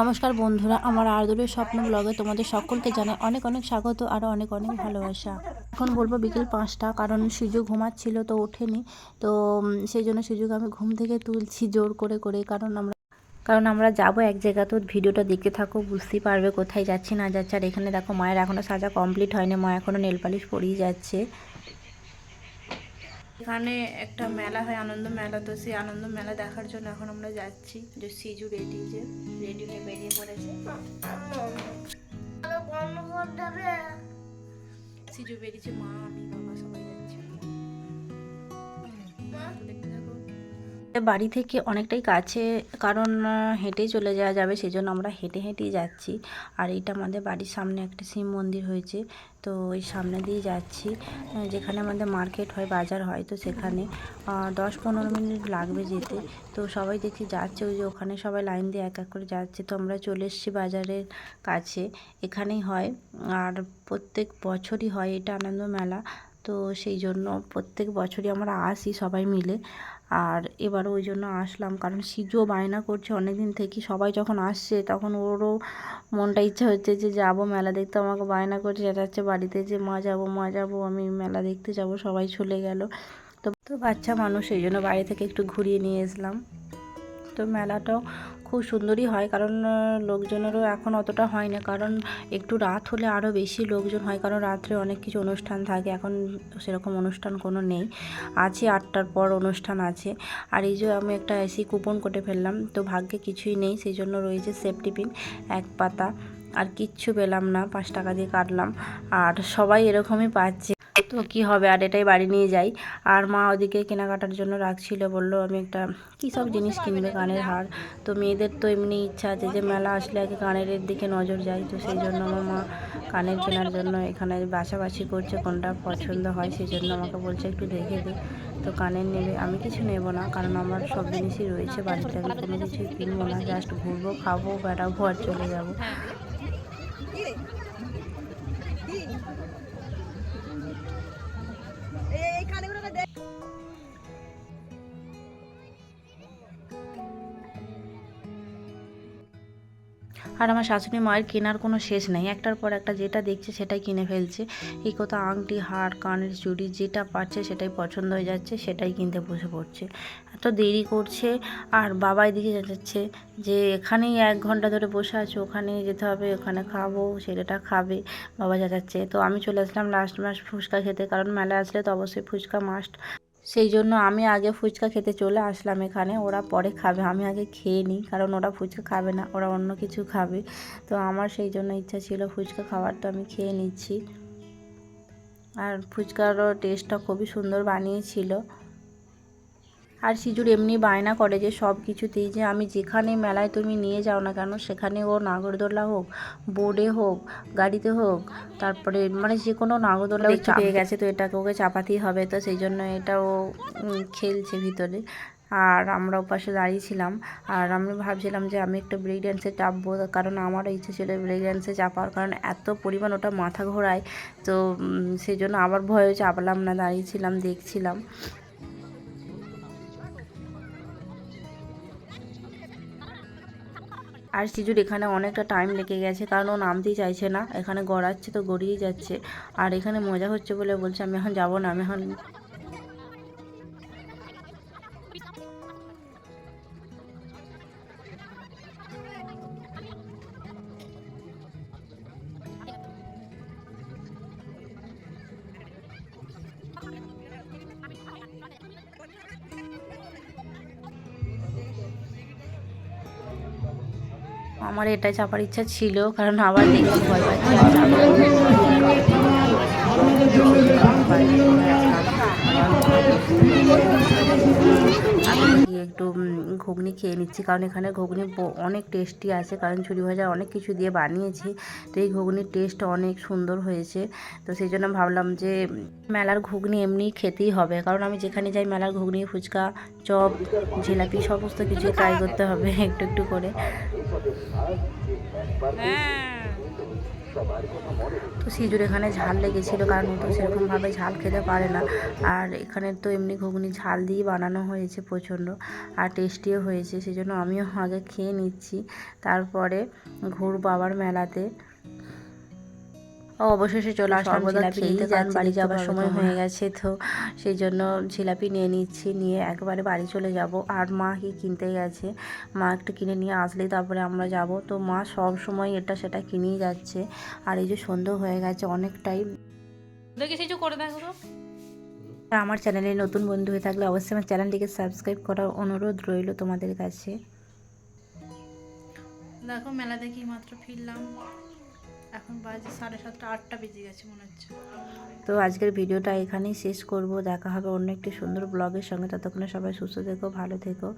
নমস্কার বন্ধুরা, আমার আদরের স্বপ্ন ব্লগে তোমাদের সকলকে জানাই অনেক অনেক স্বাগত আর অনেক অনেক ভালোবাসা। এখন বলব বিকেল পাঁচটা, কারণ সুযোগ ঘুমাচ্ছিল তো ওঠেনি, তো সেই জন্য সুযোগ আমি ঘুম থেকে তুলছি জোর করে করে, কারণ আমরা কারণ আমরা যাব এক জায়গা তো ভিডিওটা দেখতে থাকো, বুঝতেই পারবে কোথায় যাচ্ছি না যাচ্ছে। আর এখানে দেখো মায়ের এখনও সাজা কমপ্লিট হয়নি, মা এখনও নেল পালিশ পরিয়ে যাচ্ছে। এখানে একটা মেলা হয় আনন্দ মেলা। তো সেই আনন্দ মেলা দেখার জন্য এখন আমরা যাচ্ছি যে সিজু রেডি যে রেডি হয়ে বেরিয়ে পড়েছে। সিজু বেরিয়েছে মা আমি বাবা সবাই। বাড়ি থেকে অনেকটাই কাছে, কারণ হেঁটে চলে যাওয়া যাবে সেই জন্য আমরা হেঁটে হেঁটেই যাচ্ছি। আর এটা আমাদের বাড়ির সামনে একটা শিব মন্দির হয়েছে, তো ওই সামনে দিয়ে যাচ্ছি যেখানে আমাদের মার্কেট হয়, বাজার হয়, তো সেখানে দশ পনেরো মিনিট লাগবে যেতে। তো সবাই দেখছি যাচ্ছে, ওই যে ওখানে সবাই লাইন দিয়ে এক এক করে যাচ্ছে, তো আমরা চলে এসেছি বাজারের কাছে। এখানেই হয়, আর প্রত্যেক বছরই হয়, এটা আনন্দ মেলা, তো সেই জন্য প্রত্যেক বছরই আমরা আসি সবাই মিলে। আর এবার ওই জন্য আসলাম। কারণ সিজুও বায়না করছে অনেক দিন থেকে সবাই যখন আসছে তখন ওরও মনটা ইচ্ছা হচ্ছে যে যাব মেলা দেখতে। আমাকে বায়না করছে হচ্ছে বাড়িতে যে মা যাব মা যাব, আমি মেলা দেখতে যাব। সবাই চলে গেল। তো বাচ্চা মানুষ এই জন্য বাড়ি থেকে একটু ঘুরিয়ে নিয়ে আসলাম। তো মেলাটাও খুব সুন্দরই হয়। কারণ লোকজনেরও এখন অতটা হয় না। কারণ, একটু রাত হলে আরও বেশি লোকজন হয়। কারণ, রাত্রে অনেক কিছু অনুষ্ঠান থাকে। এখন সেরকম অনুষ্ঠান কোনো নেই। আছে আটটার পর অনুষ্ঠান আছে। আর এই যে আমি একটা এসি কুপন কেটে ফেললাম। তো ভাগ্যে কিছুই নেই। সেই জন্য রয়েছে সেফটি পিন, এক পাতা। আর কিচ্ছু পেলাম না। পাঁচ টাকা দিয়ে কাটলাম। আর সবাই এরকমই পাচ্ছে। তো কি হবে? আর এটাই বাড়ি নিয়ে যাই। আর মা ওদিকে কেনাকাটার জন্য রাখছিল বলল, আমি একটা, কী সব জিনিস কিনবে কানের হার? তো মেয়েদের তো এমনি ইচ্ছা আছে যে মেলা আসলে আগে কানের দিকে নজর যায়। তো সেই জন্য আমার মা কানের কেনার জন্য এখানে বাছাবাছি করছে, কোনটা পছন্দ হয় সেই জন্য আমাকে বলছে, একটু দেখে দে। তো কানের নেবে, আমি কিছু নেব না, কারণ আমার সব জিনিসই রয়েছে বাড়িতে, আমি কোনো কিছুই কিনবো না, জাস্ট ঘুরবো, খাব, বেড়াবো আর চলে যাব। আর আমার শাশুড়ি মায়ের কেনার কোনো শেষ নেই। একটার পর একটা যেটা দেখছে সেটাই কিনে ফেলছে। এই কথা আংটি, হার, কানের চুড়ি যেটা পাচ্ছে সেটাই পছন্দ হয়ে যাচ্ছে, সেটাই কিনতে বসে পড়ছে। এত দেরি করছে আর বাবা এদিকে যাচ্ছে যে এখানেই এক ঘণ্টা ধরে বসে আছে ওখানে যেতে হবে, ওখানে খাব, ছেলেটা খাবে, বাবা যাচ্ছে। তো আমি চলে আসলাম লাস্ট মাস ফুচকা খেতে, কারণ মেলা আসলে তো অবশ্যই ফুচকা মাস্ট সেই জন্য আমি আগে ফুচকা খেতে চলে আসলাম এখানে। ওরা পরে খাবে। আমি আগে খেয়ে নিই, কারণ ওরা ফুচকা খাবে না, ওরা অন্য কিছু খাবে। তো আমার সেই জন্য ইচ্ছা ছিল ফুচকা খাওয়ার, তো আমি খেয়ে নিচ্ছি। আর ফুচকারও টেস্টটা খুবই সুন্দর বানিয়েছিল। আর সিজুর এমনি বায়না করে যে সব কিছুতেই যে আমি যেখানে মেলায় তুমি নিয়ে যাও না কেন সেখানে ও নাগরদোলা হোক বোর্ডে হোক গাড়িতে হোক তারপরে মানে যে কোনো নাগরদোলা পেয়ে গেছে তো এটাকে ওকে চাপাতেই হবে তো সেই জন্য এটা ও খেলছে ভিতরে। আর আমরা ওপাশে দাঁড়িয়েছিলাম আর আমি ভাবছিলাম যে আমি একটা ব্রেক ড্যান্সে চাপবো কারণ আমারও ইচ্ছে ছিল ব্রেক ড্যান্সে চাপার কারণ এত পরিমাণ ওটা মাথা ঘোরায়। তো সেই জন্য আবার ভয়ে চাপলাম না দাঁড়িয়েছিলাম দেখছিলাম। আর সিজুর এখানে অনেকটা টাইম লেগে গেছে, কারণ ও নামতেই চাইছে না। এখানে গড়াচ্ছে তো গড়িয়ে যাচ্ছে। আর এখানে মজা হচ্ছে বলে বলছে, আমি এখন যাব না, আমি এখন আমার এটা চাপার ইচ্ছা ছিল কারণ আবার দেখতে ভয় পাচ্ছি। একটু ঘুগনি খেয়ে নিচ্ছি। কারণ এখানে ঘুগনি অনেক টেস্টি আছে। কারণ ছুরি ভাজা অনেক কিছু দিয়ে বানিয়েছি। তো এই ঘুগনির টেস্ট অনেক সুন্দর হয়েছে। তো সেই জন্য ভাবলাম যে, মেলার ঘুগনি এমনি খেতেই হবে। কারণ আমি যেখানে যাই, মেলার ঘুগনি, ফুচকা, চপ, জিলাপি সমস্ত কিছু ট্রাই করতে হবে একটু একটু করে। তো সিজুর এখানে ঝাল লেগেছিল, কারণ তো সেরকমভাবে ঝাল খেতে পারে না। আর এখানে তো এমনি ঘুগনি ঝাল দিয়ে বানানো হয়েছে প্রচণ্ড, আর টেস্টিও হয়েছে, সেজন্য আমিও আগে খেয়ে নিচ্ছি। তারপরে ঘোর বাবার মেলাতে অবশেষে চলে আসলাম জিলাপি নিতে কারণ বাড়ি যাওয়ার সময় হয়ে গেছে তো সেই জন্য জিলাপি নিয়ে নিচ্ছি নিয়ে একবারে বাড়ি চলে যাব। আর মা কি কিনতে গেছে? মা একটু কিনে নিয়ে আসলেই তারপরে আমরা যাব। তো মা সব সময় এটা সেটা কিনেই যাচ্ছে। আর এই যে সন্ধ্যে হয়ে গেছে অনেকটাই। দেখি কিছু করে দেখো আর আমার চ্যানেলে নতুন বন্ধু হয়ে থাকলে অবশ্যই আমার চ্যানেলটিকে সাবস্ক্রাইব করার অনুরোধ রইল তোমাদের কাছে। দেখো মেলা দেখি মাত্র ফিরলাম। এখন বাজে সাড়ে সাতটা, আটটা বেজে গেছে মনে হচ্ছে। তো আজকের ভিডিওটা এখানেই শেষ করব। দেখা হবে অন্য একটি সুন্দর ব্লগের সঙ্গে। ততক্ষণে সবাই সুস্থ থেকো, ভালো থেকো।